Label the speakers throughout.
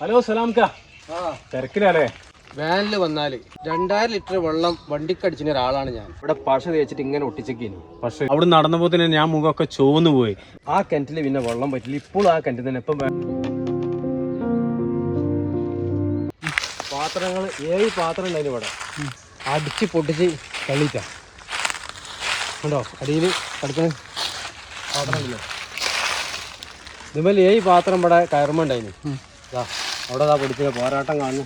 Speaker 1: Hello സലാംക്ക. തിരക്കിലല്ലേ?
Speaker 2: വാനിൽ വന്നാൽ രണ്ടായിരം ലിറ്റർ വെള്ളം വണ്ടിക്കടിച്ചിന് ഒരാളാണ് ഞാൻ. ഇവിടെ പശ തേച്ചിട്ട് ഇങ്ങനെ ഒട്ടിച്ചേക്കിനി.
Speaker 1: പക്ഷെ അവിടെ നടന്നപ്പോ തന്നെ ഞാൻ മുഖമൊക്കെ ചോന്നു പോയി.
Speaker 2: ആ കിണറ്റിൽ പിന്നെ വെള്ളം പറ്റില്ല. ഇപ്പോൾ ആ കിണറ്റിൽ തന്നെ. ഇപ്പം പാത്രങ്ങൾ ഏഴ് പാത്രം ഉണ്ടായിരുന്നു ഇവിടെ. അടിച്ച് പൊട്ടിച്ച് കളിക്കണ്ടോ ഉണ്ടോ അടിയിൽ കിടക്കുന്ന പാത്രം ഇല്ല ഇതുപോലെ ഏഴ് പാത്രം ഇവിടെ കയറുമ്പോണ്ടായിരുന്നു ഇതാ അവിടെ ഇതാ പൊടിച്ചത്? പോരാട്ടം കാണുന്നു.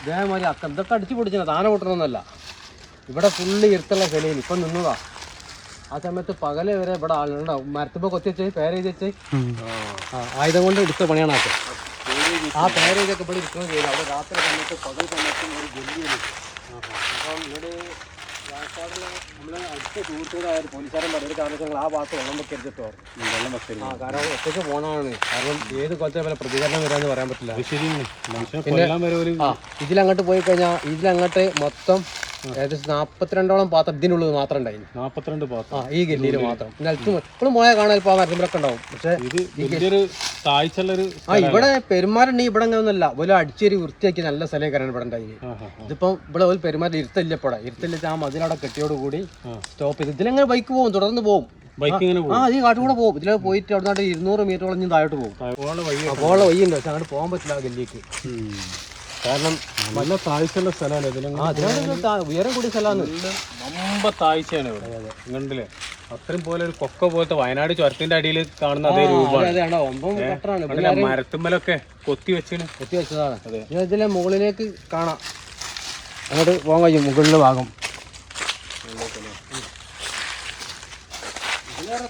Speaker 2: ഇതേമാതിരി അക്ക ഇതൊക്കെ അടിച്ചു പൊടിച്ചാൽ താനെ പൊട്ടണമെന്നല്ല ഇവിടെ ഫുള്ള് ഇരുത്തുള്ള സ്ഥലയിൽ ഇപ്പം നിന്നതാ. ആ സമയത്ത് പകൽ വരെ ഇവിടെ ആളുണ്ടാവും മരത്തുമ്പോ കൊത്തി വെച്ച് പേര് എഴുതി വെച്ച് ആയുധം കൊണ്ട് എടുത്ത പണിയാണ് ആക്ക് ആ പേര് എഴുതിയൊക്കെ ഇവിടെ ഇരിക്കുന്നത് ചെയ്തു. അവിടെ രാത്രി സമയത്ത് പകൽ സമയത്ത് ഒരു ജെല്ലി അപ്പം ഇവിടെ അടുത്ത സുഹൃത്തുക്കളായ ഒരു പോലീസുകാരൻ ഒരു ആ ഭാഗത്ത് വെള്ളം വെക്കരുതിട്ടോ
Speaker 1: വെള്ളം വെക്കരുത്.
Speaker 2: ആ കാരണം ഒറ്റയ്ക്ക് പോകണമാണ് കാരണം ഏത് കൊല്ലത്തെ പോലെ പ്രതികരണം വരാമെന്ന് പറയാൻ പറ്റില്ല.
Speaker 1: ശരിയാണ്. മനുഷ്യനെ കൊല്ലാൻ വരെ
Speaker 2: ഇതിലങ്ങോട്ട് പോയി കഴിഞ്ഞാൽ ഇതിലങ്ങോട്ട് മൊത്തം ഏകദേശം നാപ്പത്തിരണ്ടോളം പാത്രം ഇതിനുള്ളത് മാത്രം ഉണ്ടായിരുന്നു.
Speaker 1: നാപ്പത്തിരണ്ട് പാത്രം.
Speaker 2: ആ ഈ ഗല്ലിയിൽ മാത്രം. ഇപ്പോഴും പോയാൽ കാണാൻ ഇപ്പോൾ ആ മരത്തിലൊക്കെ ഉണ്ടാവും. പക്ഷേ
Speaker 1: ഇത്
Speaker 2: ആ ഇവിടെ പെരുമാറുണ്ടെങ്കിൽ ഇവിടെ ഒന്നല്ല ഒരു അടിച്ചേരി വൃത്തിയാക്കി നല്ല സ്ഥലമൊക്കെയാണ് ഇവിടെ ഉണ്ടായി ഇതിപ്പം ഇവിടെ ഒരു പെരുമാറ്റം ഇരുത്തല്ല ഇപ്പോൾ ഇവിടെ. ഇരുത്തല്ല ആ മതിലവിടെ കെട്ടിയോട് കൂടി. സ്റ്റോപ്പ് ചെയ്ത് ഇതിലെങ്ങനെ ബൈക്ക് പോകും തുടർന്ന് പോകും. ആ ഈ കാട്ടുകൂടെ പോകും. ഇതിലെ പോയിട്ട് അവിടെ ഇരുന്നൂറ് മീറ്ററോളം ഞാൻ താഴോട്ട് പോകും. അപ്പോൾ വഴിയുണ്ട്. പക്ഷെ അങ്ങോട്ട് പോകാൻ പറ്റില്ല ആ ഗല്ലിക്ക് കാരണം
Speaker 1: നല്ല താഴ്ചയുള്ള സ്ഥലമാണ് ഇതിലും
Speaker 2: ആ അതിനാണ് താ- ഉയരം കൂടിയ സ്ഥലമാണ്.
Speaker 1: വമ്പ താഴ്ചയാണ് ഇവിടെ. അത്രയും പോലെ ഒരു കൊക്ക പോലത്തെ വയനാട് ചുരത്തിന്റെ അടിയിൽ കാണുന്ന അതേ രൂപമാണ്. മരത്തുമ്മലൊക്കെ കൊത്തി വെച്ചിന്.
Speaker 2: കൊത്തി വെച്ചതാണ്. അതെ. ഇതിലെ മുകളിലേക്ക് കാണാം. അങ്ങോട്ട് പോകാൻ കഴിയും മുകളിലെ ഭാഗം. ഇവിടെ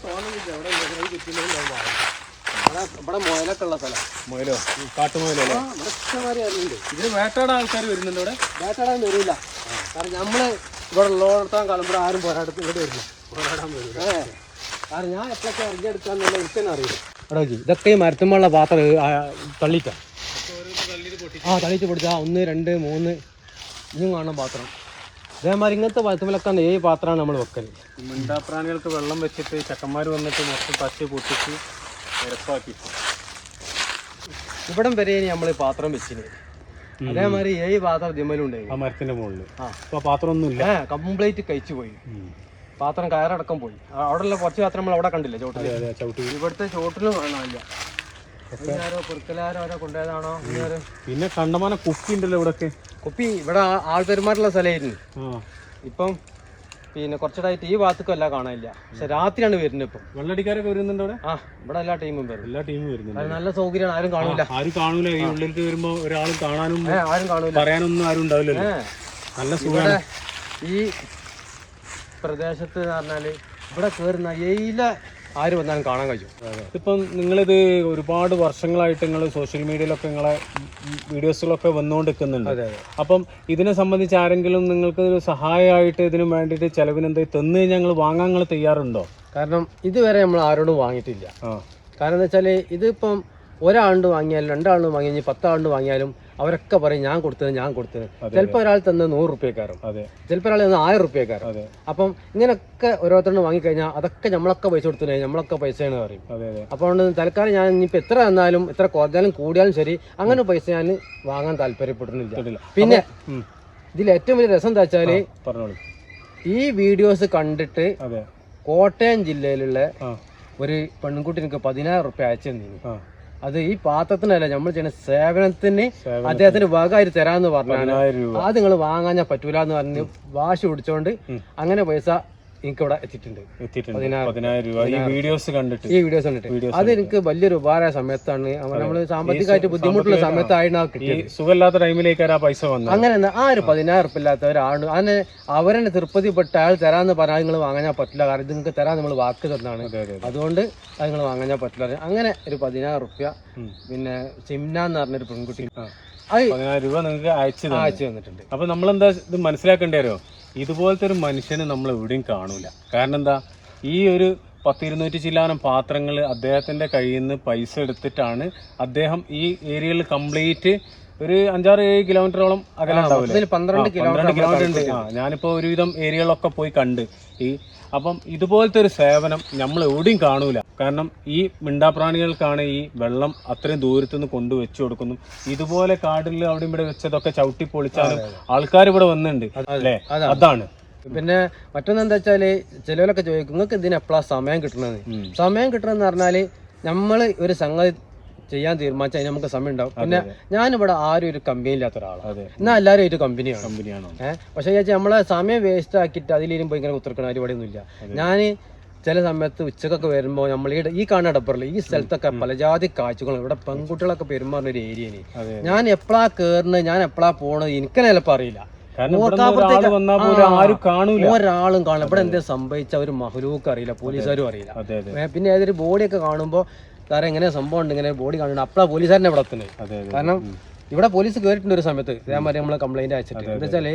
Speaker 2: മുയലൊക്കെ ഉള്ള സ്ഥലം.
Speaker 1: മുയലോ? കാട്ടുമുയലോ
Speaker 2: ഇവിടെ ഇഷ്ടംമാതിരി അറിയുന്നുണ്ട്
Speaker 1: ഇതിന് വേട്ടയുടെ ആൾക്കാർ വരുന്നുണ്ട് ഇവിടെ?
Speaker 2: വേട്ടാടാൻ വരില്ല. കാരണം നമ്മൾ ഇവിടെ ഉള്ളോടത്തോളം കാലം ഇവിടെ ആരും പോരാട്ടത്തിൽ ഇവിടെ വരില്ല. പോരാടാൻ വരില്ല. കാരണം ഞാൻ എപ്പോഴൊക്കെ ഇറങ്ങിയെടുക്കാന്നുള്ള എനിക്ക് തന്നെ അറിയില്ല. നോക്കി ഇതൊക്കെ ഈ മരത്തുമ്പോഴുള്ള പാത്രം തള്ളിക്കാം ആ തളിച്ച് പിടിച്ച ഒന്ന് രണ്ട് മൂന്ന്. ഇതും കാണുന്ന പാത്രം. അതേമാതിരി ഇങ്ങനത്തെ പാത്രത്തിലൊക്കെ ഏ പാത്രമാണ് നമ്മൾ വെക്കൽ
Speaker 1: മിണ്ടാപ്രാണികൾക്ക് വെള്ളം വെച്ചിട്ട് ചക്കന്മാർ വന്നിട്ട് മൊത്തം തച്ച് പൊട്ടിച്ച് നിരപ്പാക്കി
Speaker 2: ഇവിടം വരെ നമ്മൾ പാത്രം വെച്ചിന്. അതേമാതിരി ഏഴ് പാത്രം ജിമ്മലുണ്ടായി
Speaker 1: ആ മരത്തിന്റെ മുകളിൽ
Speaker 2: ആ.
Speaker 1: പാത്രം
Speaker 2: ഒന്നുമില്ല കംപ്ലീറ്റ് കഴിച്ചു പോയി. പാത്രം കയറടക്കം പോയി. അവിടെയുള്ള കുറച്ച് പാത്രം നമ്മൾ അവിടെ കണ്ടില്ല ചോട്ടിൽ ഇവിടുത്തെ ചോട്ടിലും കാണാനില്ല
Speaker 1: പിന്നെ കണ്ടമാന കുപ്പി ഉണ്ടല്ലോ ഇവിടെ
Speaker 2: കുപ്പി ഇവിടെ ആൾ ആൾപെരുമാറുള്ള സ്ഥലമായിരുന്നു. ഇപ്പം പിന്നെ കുറച്ചുകൂടായിട്ട് ഈ ഭാഗത്തേക്കല്ല കാണാനില്ല. പക്ഷെ രാത്രിയാണ് വരുന്നത് ഇപ്പം.
Speaker 1: വെള്ളടിക്കാരൊക്കെ വരുന്നുണ്ട് അവിടെ
Speaker 2: ആ ഇവിടെ എല്ലാ ടീമും വരും.
Speaker 1: എല്ലാ ടീമും വരുന്നുണ്ട്.
Speaker 2: അത് നല്ല സൗകര്യമാണ് ആരും കാണൂല.
Speaker 1: ആരും കാണൂല. ഈ ഉള്ളിലേക്ക് വരുമ്പോ ഒരാളും കാണാനും
Speaker 2: ആരും കാണൂല.
Speaker 1: പറയാനൊന്നും ആരും ഉണ്ടാവില്ലല്ലോ. നല്ല സുഖമാണ്.
Speaker 2: ഈ പ്രദേശത്ത് എന്ന് പറഞ്ഞാൽ ഇവിടെ കയറുന്ന എയില ആര് വന്നാലും കാണാൻ കഴിയും.
Speaker 1: ഇപ്പം നിങ്ങളിത് ഒരുപാട് വർഷങ്ങളായിട്ട് നിങ്ങൾ സോഷ്യൽ മീഡിയയിലൊക്കെ നിങ്ങളെ വീഡിയോസുകളൊക്കെ
Speaker 2: വന്നുകൊണ്ടിരിക്കുന്നുണ്ട്
Speaker 1: അപ്പം ഇതിനെ സംബന്ധിച്ച് ആരെങ്കിലും നിങ്ങൾക്ക് ഒരു സഹായമായിട്ട് ഇതിനു വേണ്ടിയിട്ട് ചെലവിന് എന്തെങ്കിലും തന്നു കഴിഞ്ഞാൽ ഞങ്ങൾ വാങ്ങാൻ നിങ്ങൾ തയ്യാറുണ്ടോ?
Speaker 2: കാരണം ഇതുവരെ നമ്മൾ ആരോടും വാങ്ങിയിട്ടില്ല. കാരണം എന്താ വെച്ചാൽ ഇതിപ്പം ഒരാളുണ്ട് വാങ്ങിയാലും രണ്ടാളുണ്ട് വാങ്ങി കഴിഞ്ഞാൽ പത്താളുണ്ട് വാങ്ങിയാലും അവരൊക്കെ പറയും ഞാൻ കൊടുത്തത് ഞാൻ കൊടുത്തത്. ചിലപ്പോൾ ഒരാൾ തന്നെ നൂറ് റുപ്യക്കാരും. ചിലപ്പോൾ ഒരാൾ തന്നെ ആയിരം റുപ്യക്കാരും. അപ്പം ഇങ്ങനെയൊക്കെ ഓരോരുത്തരും വാങ്ങിക്കഴിഞ്ഞാൽ അതൊക്കെ നമ്മളൊക്കെ പൈസ കൊടുത്തു നമ്മളൊക്കെ പൈസയാണ് പറയും. അപ്പോൾ അതുകൊണ്ട് തൽക്കാലം ഞാൻ ഇനിയിപ്പോൾ എത്ര തന്നാലും എത്ര കുറഞ്ഞാലും കൂടിയാലും ശരി അങ്ങനെ പൈസ ഞാൻ വാങ്ങാൻ താല്പര്യപ്പെടുന്നില്ല. പിന്നെ ഇതിൽ ഏറ്റവും വലിയ രസം എന്താ വെച്ചാൽ ഈ വീഡിയോസ് കണ്ടിട്ട് കോട്ടയം ജില്ലയിലുള്ള ഒരു പെൺകുട്ടി എനിക്ക് പതിനായിരം റുപ്യ അയച്ചു തന്നിരുന്നു. അത് ഈ പാത്രത്തിനല്ല നമ്മൾ ചെയ്യുന്ന സേവനത്തിന് അദ്ദേഹത്തിന് വകമായിട്ട് തരാന്ന് പറഞ്ഞാണ്.
Speaker 1: പതിനായിരം
Speaker 2: അത് നിങ്ങൾ വാങ്ങാൻ പറ്റൂല എന്ന് പറഞ്ഞ് വാശി പിടിച്ചോണ്ട് അങ്ങനെ പൈസ എനിക്ക് ഇവിടെ എത്തിയിട്ടുണ്ട്.
Speaker 1: ഈ വീഡിയോസ് കണ്ടിട്ട്.
Speaker 2: ഈ വീഡിയോസ് കണ്ടിട്ട്. അത് എനിക്ക് വലിയൊരു ഉപകാര സമയത്താണ് നമ്മൾ സാമ്പത്തികമായിട്ട് ബുദ്ധിമുട്ടുള്ള സമയത്തായിരുന്നു കിട്ടിയത്.
Speaker 1: സുഖമില്ലാത്ത ടൈമിലേക്ക് ആ പൈസ വന്നു
Speaker 2: അങ്ങനെ ആ ഒരു പതിനായിരം ഉറപ്പ് ഇല്ലാത്ത ഒരാണ് അതിന് അവരെന്നെ തൃപ്തിപ്പെട്ട അയാൾ തരാന്ന് പറഞ്ഞാൽ നിങ്ങൾ വാങ്ങാൻ പറ്റില്ല. കാരണം ഇത് നിങ്ങൾക്ക് തരാൻ നമ്മൾ വാക്ക് തന്നാണ്.
Speaker 1: അതെ അതെ
Speaker 2: അതുകൊണ്ട് അത് നിങ്ങൾ വാങ്ങാൻ പറ്റില്ല അങ്ങനെ ഒരു പതിനായിരം
Speaker 1: ഉറുപ്യ
Speaker 2: പിന്നെ സിംന എന്ന് പറഞ്ഞൊരു പെൺകുട്ടി.
Speaker 1: പതിനായിരം രൂപ നിങ്ങൾക്ക് അയച്ചു
Speaker 2: അയച്ചു തന്നിട്ടുണ്ട്.
Speaker 1: അപ്പൊ നമ്മളെന്താ ഇത് മനസ്സിലാക്കേണ്ടോ ഇതുപോലത്തെ ഒരു മനുഷ്യനെ നമ്മൾ എവിടെയും കാണൂല. കാരണം എന്താ? ഈ ഒരു പത്തിരുന്നൂറ്റി ചില്ലാനം പാത്രങ്ങൾ അദ്ദേഹത്തിന്റെ കയ്യിൽ നിന്ന് പൈസ എടുത്തിട്ടാണ് അദ്ദേഹം ഈ ഏരിയയിൽ കംപ്ലീറ്റ് ഒരു അഞ്ചാറ് ഏഴ് കിലോമീറ്ററോളം അകലെ ഉണ്ടാവില്ലേ
Speaker 2: പന്ത്രണ്ട്
Speaker 1: കിലോമീറ്റർ ഉണ്ട്. ആ ഞാനിപ്പോൾ ഒരുവിധം ഏരിയകളൊക്കെ പോയി കണ്ട്. ഈ അപ്പം ഇതുപോലത്തെ ഒരു സേവനം നമ്മൾ എവിടെയും കാണൂല. കാരണം ഈ മിണ്ടാപ്രാണികൾക്കാണ് ഈ വെള്ളം അത്രയും ദൂരത്തു നിന്ന് കൊണ്ടു വെച്ചു കൊടുക്കുന്നു ഇതുപോലെ കാടിൽ അവിടെ ഇവിടെ വെച്ചതൊക്കെ ചവിട്ടി പൊളിച്ചാലും ആൾക്കാർ ഇവിടെ വന്നിട്ടുണ്ട് അല്ലേ?
Speaker 2: അതാണ്. പിന്നെ മറ്റൊന്ന് എന്താ വെച്ചാൽ ചിലവരൊക്കെ ചോദിക്കും നിങ്ങൾക്ക് ഇതിന് എപ്പോഴാണ് സമയം കിട്ടണത്? സമയം കിട്ടണമെന്ന് പറഞ്ഞാൽ നമ്മൾ ഒരു സംഗതി ചെയ്യാൻ തീരുമാനിച്ചാൽ അതിന് നമുക്ക് സമയം ഉണ്ടാവും. പിന്നെ ഞാനിവിടെ ആരും ഒരു കമ്പനി ഇല്ലാത്ത ഒരാളാണ്
Speaker 1: എന്നാ
Speaker 2: എന്നാൽ എല്ലാവരും ഒരു കമ്പനിയാണ്
Speaker 1: കമ്പനിയാണ്
Speaker 2: ഏഹ് പക്ഷെ ചേച്ചി നമ്മളെ സമയം വേസ്റ്റ് ആക്കിയിട്ട് അതിലിരുമ്പോ ഇങ്ങനെ കുത്തിർക്കണ പരിപാടിയൊന്നുമില്ല. ഞാൻ ചില സമയത്ത് ഉച്ചക്കൊക്കെ വരുമ്പോൾ നമ്മൾ ഈ ഈ കാണുന്ന ഡബ്ബറിൽ ഈ സ്ഥലത്തൊക്കെ പലജാതി കാഴ്ചകളും ഇവിടെ പെൺകുട്ടികളൊക്കെ പെരുമാറുന്ന ഒരു ഏരിയയാണ് ഞാൻ എപ്പോഴാ കേറുന്നത് ഞാൻ എപ്പോഴാ പോണത് എനിക്ക് ചിലപ്പോൾ അറിയില്ല. ഒരാളും കാണില്ല ഇവിടെ എന്തേ സംഭവിച്ച ഒരു മഹലൂക്ക് അറിയില്ല പോലീസുകാരും അറിയില്ല. പിന്നെ ഏതൊരു ബോഡിയൊക്കെ കാണുമ്പോൾ സാറേ എങ്ങനെ സംഭവം ഉണ്ട് ഇങ്ങനെ ബോഡി കാണുന്നുണ്ട്. അപ്പഴാ പോലീസുകാരനെ ഇവിടെ എത്തുന്നത്. കാരണം ഇവിടെ പോലീസ് കയറിയിട്ടുണ്ട് ഒരു സമയത്ത്. ഇതേമാതിരി നമ്മൾ കംപ്ലൈന്റ് അയച്ചിട്ട്. എന്താ വെച്ചാൽ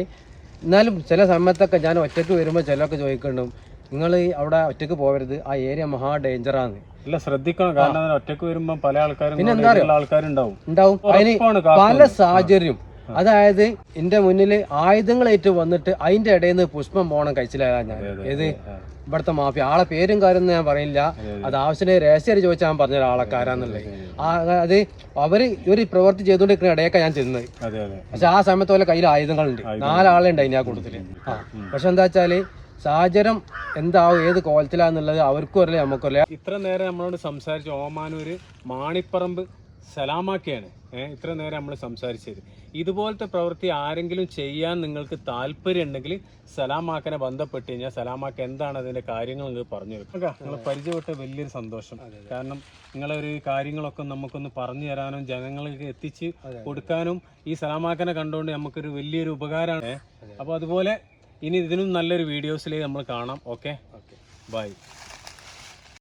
Speaker 2: എന്നാലും ചില സമയത്തൊക്കെ ഞാൻ ഒറ്റയ്ക്ക് വരുമ്പോൾ ചിലരൊക്കെ ചോദിക്കുന്നുണ്ട് നിങ്ങൾ അവിടെ ഒറ്റയ്ക്ക് പോകരുത് ആ ഏരിയ മഹാ ഡേഞ്ചറാണ്
Speaker 1: ഇല്ല ശ്രദ്ധിക്കണം. കാരണം അതിന് ഒറ്റയ്ക്ക് വരുമ്പോ പല ആൾക്കാരും
Speaker 2: പിന്നെ എന്താ
Speaker 1: ആൾക്കാരുണ്ടാവും.
Speaker 2: ഉണ്ടാവും. അതിന് പല സാഹചര്യം അതായത് എന്റെ മുന്നിൽ ആയുധങ്ങളേറ്റ് വന്നിട്ട് അതിന്റെ ഇടയിൽ നിന്ന് പുഷ്പം പോണം കഴിച്ചില്ല ഞാൻ. ഏത്? ഇവിടുത്തെ മാഫിയ. ആളെ പേരും കാര്യമൊന്നും ഞാൻ പറയില്ല. അത് ആവശ്യത്തിന് രഹസ്യം ചോദിച്ചാൽ ഞാൻ പറഞ്ഞ ഒരാളക്കാരാന്നുള്ളത് ആ അത് അവർ ഒരു പ്രവൃത്തി ചെയ്തുകൊണ്ടിരിക്കുന്ന ഇടയൊക്കെ ഞാൻ ചെന്നത് പക്ഷെ ആ സമയത്ത് പോലെ കയ്യിൽ ആയുധങ്ങളുണ്ട്. നാലാളുണ്ട് ആ കൂട്ടത്തിൽ ആ. പക്ഷെ എന്താ വെച്ചാൽ സാഹചര്യം എന്താവും ഏത് കോലത്തിലാന്നുള്ളത് അവർക്കും അറിയില്ല നമുക്കും അറിയില്ല.
Speaker 1: ഇത്ര നേരം നമ്മളോട് സംസാരിച്ച ഓമാനൂര് മാണിപ്പറമ്പ് സലാമാക്കിയാണ്. ഏഹ് ഇത്ര നേരം നമ്മൾ സംസാരിച്ചത്. ഇതുപോലത്തെ പ്രവൃത്തി ആരെങ്കിലും ചെയ്യാൻ നിങ്ങൾക്ക് താല്പര്യം ഉണ്ടെങ്കിൽ സലാമാക്കനെ ബന്ധപ്പെട്ട് കഴിഞ്ഞാൽ സലാമാക്ക എന്താണ് അതിന്റെ കാര്യങ്ങൾ നിങ്ങൾക്ക് പറഞ്ഞു തരും. നിങ്ങൾ പരിചയപ്പെട്ട വലിയൊരു സന്തോഷം. കാരണം നിങ്ങളൊരു കാര്യങ്ങളൊക്കെ നമുക്കൊന്ന് പറഞ്ഞു തരാനും ജനങ്ങൾക്ക് എത്തിച്ച് കൊടുക്കാനും ഈ സലാമാക്കനെ കണ്ടുകൊണ്ട് നമുക്കൊരു വലിയൊരു ഉപകാരമാണ്. അപ്പോൾ അതുപോലെ ഇനി ഇതിനും നല്ലൊരു വീഡിയോസിലേക്ക് നമ്മൾ കാണാം. Okay bye